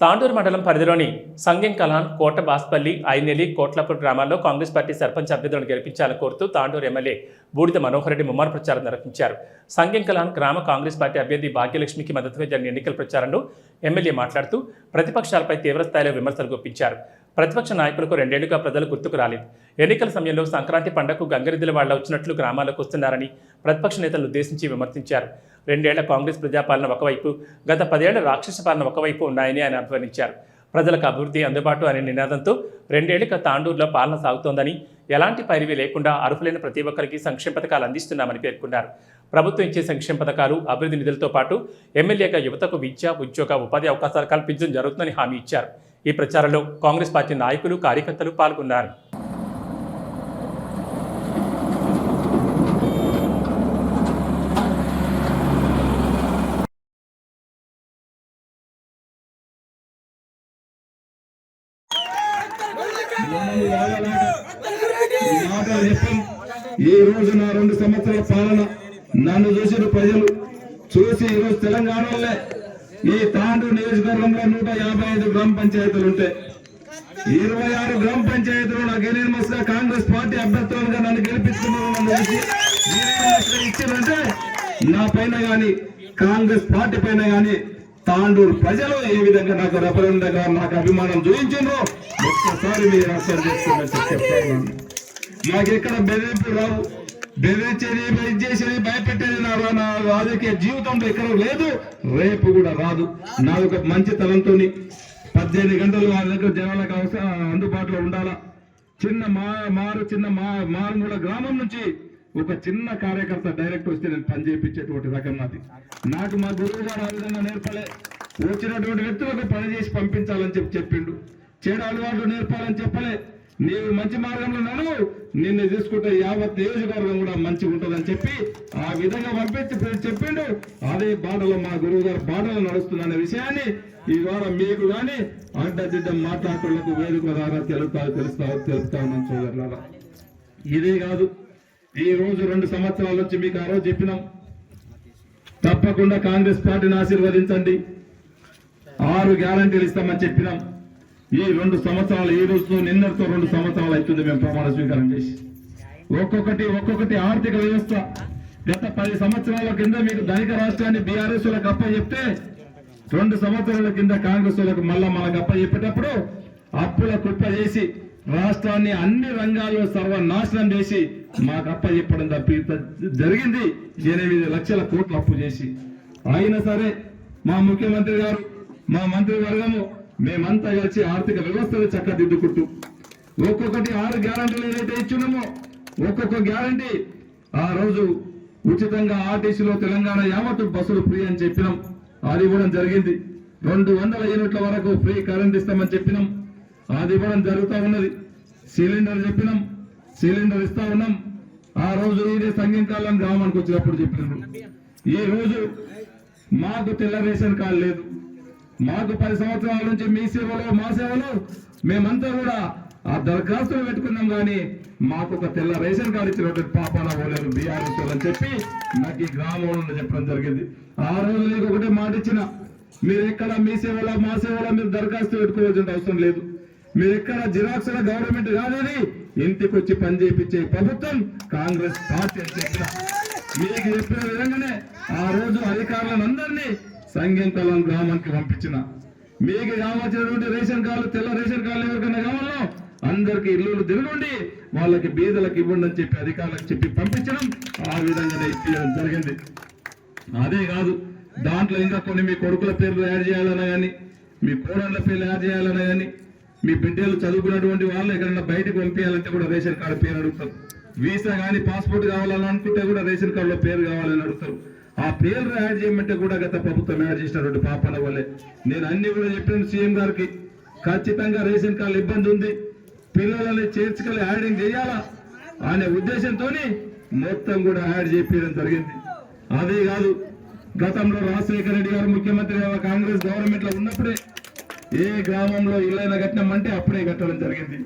తాండూరు మండలం పరిధిలోని సంగెం కలాన్ కోట బాస్పల్లి ఐనెలి కోట్లపూర్ గ్రామాల్లో కాంగ్రెస్ పార్టీ సర్పంచ్ అభ్యర్థులను గెలిపించాలని కోరుతూ తాండూరు ఎమ్మెల్యే బూడిద మనోహర్ రెడ్డి ముమ్మారు ప్రచారం నిర్వహించారు. సంగెం కలాన్ గ్రామ కాంగ్రెస్ పార్టీ అభ్యర్థి భాగ్యలక్ష్మికి మద్దతుగా జరిగిన ఎన్నికల ప్రచారంలో ఎమ్మెల్యే మాట్లాడుతూ ప్రతిపక్షాలపై తీవ్రస్థాయిలో విమర్శలు గుప్పించారు. ప్రతిపక్ష నాయకులకు రెండేళ్ళుగా ప్రజలు గుర్తుకు రాలేదు. ఎన్నికల సమయంలో సంక్రాంతి పండగకు గంగరెద్దుల వాళ్ళ వచ్చినట్లు గ్రామాలకు వస్తున్నారని ప్రతిపక్ష నేతలను ఉద్దేశించి విమర్శించారు. రెండేళ్ళ కాంగ్రెస్ ప్రజాపాలన ఒకవైపు గత పదేళ్ళ రాక్షస పాలన ఒకవైపు ఉన్నాయని ఆయన అభివర్ణించారు. ప్రజలకు అభివృద్ధి అందుబాటు అనే నినాదంతో రెండేళ్ళుగా తాండూరులో పాలన సాగుతోందని ఎలాంటి పరివి లేకుండా అర్హులైన ప్రతి ఒక్కరికి సంక్షేమ పథకాలు అందిస్తున్నామని పేర్కొన్నారు. ప్రభుత్వం ఇచ్చే సంక్షేమ పథకాలు అభివృద్ధి నిధులతో పాటు ఎమ్మెల్యేగా యువతకు విద్య ఉద్యోగ ఉపాధి అవకాశాలు కల్పించడం జరుగుతుందని హామీ ఇచ్చారు. ఈ ప్రచారంలో కాంగ్రెస్ పార్టీ నాయకులు కార్యకర్తలు పాల్గొన్నారు. ఈ రోజు నా రెండు సంవత్సరాల పాలన నన్ను చూసిన ప్రజలు చూసి ఈ రోజు తెలంగాణలో ఈ తాండూ నియోజకవర్గంలో నూట యాభై ఐదు గ్రామ పంచాయతీలు ఉంటాయి ఇరవై ఆరు గ్రామ పంచాయతీలు నా ఎనిమిది కాంగ్రెస్ పార్టీ అభ్యర్థులుగా నన్ను గెలిపించుకున్నారు నన్ను ఇచ్చిందంటే నా పైన కానీ కాంగ్రెస్ పార్టీ పైన కానీ తాండూరు ప్రజలు ఏ విధంగా నాకు రెఫరెండగా నాకు అభిమానం చూపించిండ్రో ఒక్కసారి మీరు అర్థం చేసుకోమని నాకు ఎక్కడ బెదిరింపు రావు? బెదిరించేది ఇది చేసేది భయపెట్టేది నా నా రాజకీయ జీవితంలో ఎక్కడ లేదు. రేపు కూడా రాదు. నా ఒక మంచి తలంతోని పద్దెనిమిది గంటలు వాళ్ళ దగ్గర జనాలకు అవసరం అందుబాటులో ఉండాలా? చిన్న మా మారు చిన్న మా మారుమూల గ్రామం నుంచి ఒక చిన్న కార్యకర్త డైరెక్ట్ వస్తే నేను పని చేయించేటువంటి రకం నాది నాకు మా గురువు గారు ఆ విధంగా నేర్పలే. వచ్చినటువంటి వ్యక్తులకు పని చేసి పంపించాలని చెప్పి చెప్పిండు. చెడు అలవాట్లు నేర్పాలని చెప్పలే. నీవు మంచి మార్గంలో నడువు. నిన్ను తీసుకుంటే యావత్ నియోజకవర్గం కూడా మంచిగా ఉంటుందని చెప్పి ఆ విధంగా పంపించి చెప్పిండు. అదే బాటలో మా గురువు గారు బాటలో నడుస్తున్న విషయాన్ని ఈ వారం మీకు కానీ అడ్డదిడ్డ మాట్లాడుతులకు వేదిక ద్వారా తెలుపుతా తెలుస్తా తెలుపుతా ఉన్నాం సోదరులారా ఇదే కాదు. ఈ రోజు రెండు సంవత్సరాల నుంచి మీకు ఆ రోజు చెప్పినాం. తప్పకుండా కాంగ్రెస్ పార్టీని ఆశీర్వదించండి. ఆరు గ్యారంటీలు ఇస్తామని చెప్పినాం. ఈ రెండు సంవత్సరాలు ఈ రోజుతో నిన్నటితో రెండు సంవత్సరాలు అవుతుంది మేము ప్రమాణ స్వీకారం చేసి. ఒక్కొక్కటి ఒక్కొక్కటి ఆర్థిక వ్యవస్థ. గత పది సంవత్సరాల కింద మీకు ధనిక రాష్ట్రాన్ని బీఆర్ఎస్ వాళ్ళకి అప్ప చెప్తే రెండు సంవత్సరాల కింద కాంగ్రెస్ వాళ్ళకి మళ్ళా మనకు అప్ప చెప్పేటప్పుడు అప్పుల కుప్ప చేసి రాష్ట్రాన్ని అన్ని రంగాల్లో సర్వనాశనం చేసి మాకు అప్ప చెప్పడం జరిగింది. ఎనిమిది లక్షల కోట్లు అప్పు చేసి అయినా సరే మా ముఖ్యమంత్రి గారు మా మంత్రి వర్గము మేమంతా కలిసి ఆర్థిక వ్యవస్థను చక్కదిద్దుకుంటూ ఒక్కొక్కటి ఆరు గ్యారంటీలు ఏదైతే ఇచ్చున్నామో ఒక్కొక్క గ్యారంటీ ఆ రోజు ఉచితంగా ఆర్టీసీలో తెలంగాణ యావత్తు బస్సులు ఫ్రీ అని చెప్పినాం. అది ఇవ్వడం జరిగింది. రెండు వందల యూనిట్ల వరకు ఫ్రీ కరెంట్ ఇస్తామని చెప్పినాం. అది ఇవ్వడం జరుగుతూ ఉన్నది. సిలిండర్ చెప్పినాం సిలిండర్ ఇస్తా ఉన్నాం. ఆ రోజు ఇదే సంఘీకాలం గ్రామానికి వచ్చినప్పుడు చెప్పినారు. ఈ రోజు మాకు తెల్ల రేషన్ కార్డు లేదు. మాకు పది సంవత్సరాల నుంచి మీ సేవలో మా సేవలో మేమంతా కూడా ఆ దరఖాస్తులు పెట్టుకున్నాం కానీ మాకు ఒక తెల్ల రేషన్ కార్డు ఇచ్చినటువంటి పాపాల ఓలేరు బీఆర్ఎస్ అని చెప్పి నాకు ఈ గ్రామంలో చెప్పడం జరిగింది. ఆ రోజు నీకు ఒకటే మాట ఇచ్చిన మీరు ఎక్కడ మీ సేవలో మా సేవలో మీరు దరఖాస్తు పెట్టుకోవాల్సిన అవసరం లేదు. మీరు ఎక్కడ జిరాక్స్ గవర్నమెంట్ కాదని ఇంటికి వచ్చి పని చేయించే ప్రభుత్వం కాంగ్రెస్ పార్టీ అని చెప్పిన మీకు చెప్పిన విధంగానే ఆ రోజు అధికారులను అందరినీ సంఘంకలం గ్రామానికి పంపించిన. మీకు కావాల్సినటువంటి రేషన్ కార్డు తెల్ల రేషన్ కార్డులు ఎవరికైనా కావాలో అందరికి ఇల్లు తిరగండి వాళ్ళకి బీదలకు ఇవ్వండి అని చెప్పి అధికారులకు చెప్పి పంపించడం ఆ విధంగానే ఇప్పించడం జరిగింది. అదే కాదు దాంట్లో ఇంకా కొన్ని మీ కొడుకుల పేర్లు యాడ్ చేయాలన్నా కానీ మీ కోడళ్ళ పేర్లు యాడ్ చేయాలన్నా కానీ మీ బిడ్డలు చదువుకున్నటువంటి వాళ్ళు ఎక్కడన్నా బయటకు పంపించాలంటే కూడా రేషన్ కార్డు పేరు అడుగుతారు. వీసా కానీ పాస్పోర్ట్ కావాలని అనుకుంటే కూడా రేషన్ కార్డులో పేరు కావాలని అడుగుతారు. ఆ పేర్లు యాడ్ చేయమంటే కూడా గత ప్రభుత్వం యాడ్ చేసినటువంటి పాపన వల్లే. నేను అన్ని కూడా చెప్పాను సీఎం గారికి. ఖచ్చితంగా రేషన్ కార్డు ఇబ్బంది ఉంది. పిల్లలని చేర్చుకొని యాడింగ్ చేయాలా అనే ఉద్దేశంతో మొత్తం కూడా యాడ్ చేయడం జరిగింది. అదే కాదు గతంలో రాజశేఖర రెడ్డి గారు ముఖ్యమంత్రి కాంగ్రెస్ గవర్నమెంట్లో ఉన్నప్పుడే ఏ గ్రామంలో ఇల్లైనా కట్టినామంటే అప్పుడే కట్టడం జరిగింది.